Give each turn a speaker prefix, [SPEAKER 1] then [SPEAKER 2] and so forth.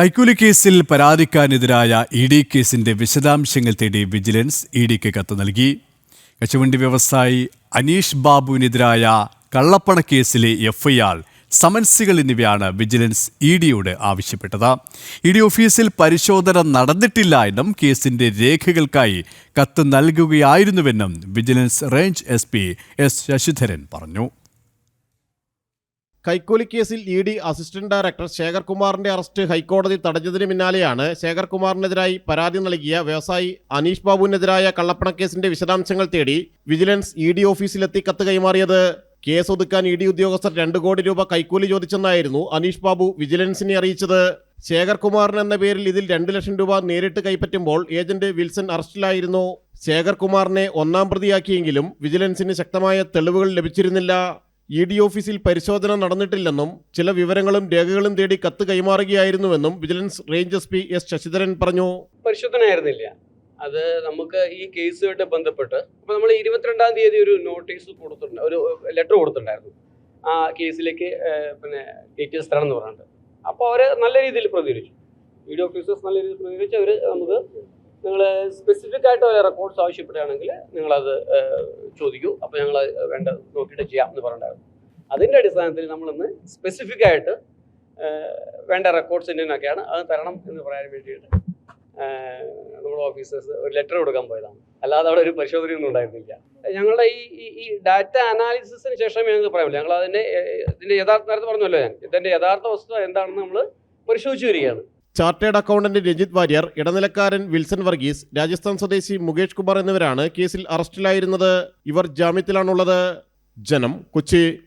[SPEAKER 1] കൈക്കൂലി കേസിൽ പരാതിക്കാരനെതിരായ E D കേസിന്റെ വിശദാംശങ്ങൾ തേടി വിജിലൻസ് ഇ ഡിക്ക് കത്ത് നൽകി. കശുവണ്ടി വ്യവസായി അനീഷ് ബാബുവിനെതിരായ കള്ളപ്പണ കേസിലെ എഫ്ഐആർ സമൻസുകൾ എന്നിവയാണ് വിജിലൻസ് ഇ ഡിയോട് ആവശ്യപ്പെട്ടത്. ഇ ഡി ഓഫീസിൽ പരിശോധന നടന്നിട്ടില്ല എന്നും കേസിന്റെ രേഖകൾക്കായി കത്ത് നൽകുകയായിരുന്നുവെന്നും vigilance range S P S Sasidharan പറഞ്ഞു.
[SPEAKER 2] കൈക്കൂലി കേസിൽ ഇ ഡി അസിസ്റ്റന്റ് ഡയറക്ടർ ശേഖർകുമാറിന്റെ അറസ്റ്റ് ഹൈക്കോടതി തടഞ്ഞതിന് പിന്നാലെയാണ് ശേഖർകുമാറിനെതിരായി പരാതി നൽകിയ വ്യവസായി അനീഷ് ബാബുവിനെതിരായ കള്ളപ്പണക്കേസിന്റെ വിശദാംശങ്ങൾ തേടി വിജിലൻസ് ഇ ഡി ഓഫീസിലെത്തി കത്ത് കൈമാറിയത്. കേസ് ഒതുക്കാൻ ഇ ഡി ഉദ്യോഗസ്ഥർ രണ്ട് കോടി രൂപ കൈക്കൂലി ചോദിച്ചെന്നായിരുന്നു അനീഷ് ബാബു വിജിലൻസിനെ അറിയിച്ചത്. ശേഖർകുമാറിൻ എന്ന പേരിൽ ഇതിൽ രണ്ട് ലക്ഷം രൂപ നേരിട്ട് കൈപ്പറ്റുമ്പോൾ ഏജന്റ് വിൽസൺ അറസ്റ്റിലായിരുന്നു. ശേഖർകുമാറിനെ ഒന്നാം പ്രതിയാക്കിയെങ്കിലും വിജിലൻസിന് ശക്തമായ തെളിവുകൾ ലഭിച്ചിരുന്നില്ല. ഇ ഡി ഓഫീസിൽ പരിശോധന നടന്നിട്ടില്ലെന്നും ചില വിവരങ്ങളും രേഖകളും തേടി കത്ത് കൈമാറുകയായിരുന്നുവെന്നും vigilance range S P S Sasidharan പറഞ്ഞു.
[SPEAKER 3] പരിശോധന ആയിരുന്നില്ല. അത് നമുക്ക് ഈ കേസുമായിട്ട് ബന്ധപ്പെട്ട് അപ്പോൾ നമ്മൾ ഇരുപത്തിരണ്ടാം തീയതി ഒരു നോട്ടീസ് കൊടുത്തിട്ടുണ്ട്. ഒരു ലെറ്റർ കൊടുത്തിട്ടുണ്ടായിരുന്നു. ആ കേസിലേക്ക് പിന്നെ ഡീറ്റെയിൽസ് തരണം എന്ന് പറഞ്ഞിട്ട്. അപ്പോൾ അവർ നല്ല രീതിയിൽ പ്രതികരിച്ചു. ഇ ഡി ഓഫീസേഴ്സ് നല്ല രീതിയിൽ പ്രതികരിച്ച് അവർ നമുക്ക് നിങ്ങൾ സ്പെസിഫിക് ആയിട്ട് വല്ല റെക്കോർഡ്സ് ആവശ്യപ്പെടുകയാണെങ്കിൽ നിങ്ങളത് ചോദിക്കൂ. അപ്പോൾ ഞങ്ങൾ വേണ്ട നോക്കിയിട്ട് ചെയ്യാം എന്ന് പറഞ്ഞിട്ടുണ്ടായിരുന്നു. അതിന്റെ അടിസ്ഥാനത്തിൽ നമ്മളിന്ന് സ്പെസിഫിക് ആയിട്ട് വേണ്ട റെക്കോർഡ്സ് എന്നൊക്കെയാണ് അത് തരണം എന്ന് പറയാൻ വേണ്ടിയിട്ട് നമ്മുടെ ഓഫീസേഴ്സ് ഒരു ലെറ്റർ കൊടുക്കാൻ പോയതാണ്. അല്ലാതെ അവിടെ ഒരു പരിശോധനയൊന്നും ഉണ്ടായിരുന്നില്ല. ഞങ്ങളുടെ ഈ ഈ- ഡാറ്റ അനാലിസിസിന് ശേഷം ഞങ്ങൾക്ക് പറയാമല്ലോ ഞങ്ങൾ അതിന്റെ ഇതിന്റെ യഥാർത്ഥ നേരത്തെ പറഞ്ഞല്ലോ ഞാൻ. ഇതിന്റെ യഥാർത്ഥ വസ്തു എന്താണെന്ന് നമ്മൾ പരിശോധിച്ച് വരികയാണ്.
[SPEAKER 2] ചാർട്ടേഡ് അക്കൗണ്ടന്റ് രഞ്ജിത് വാര്യർ ഇടനിലക്കാരൻ വിൽസൺ വർഗീസ് രാജസ്ഥാൻ സ്വദേശി മുകേഷ് കുമാർ എന്നിവരാണ് കേസിൽ അറസ്റ്റിലായിരുന്നത്. ഇവർ ജാമ്യത്തിലാണുള്ളത്. ജനം കൊച്ചി.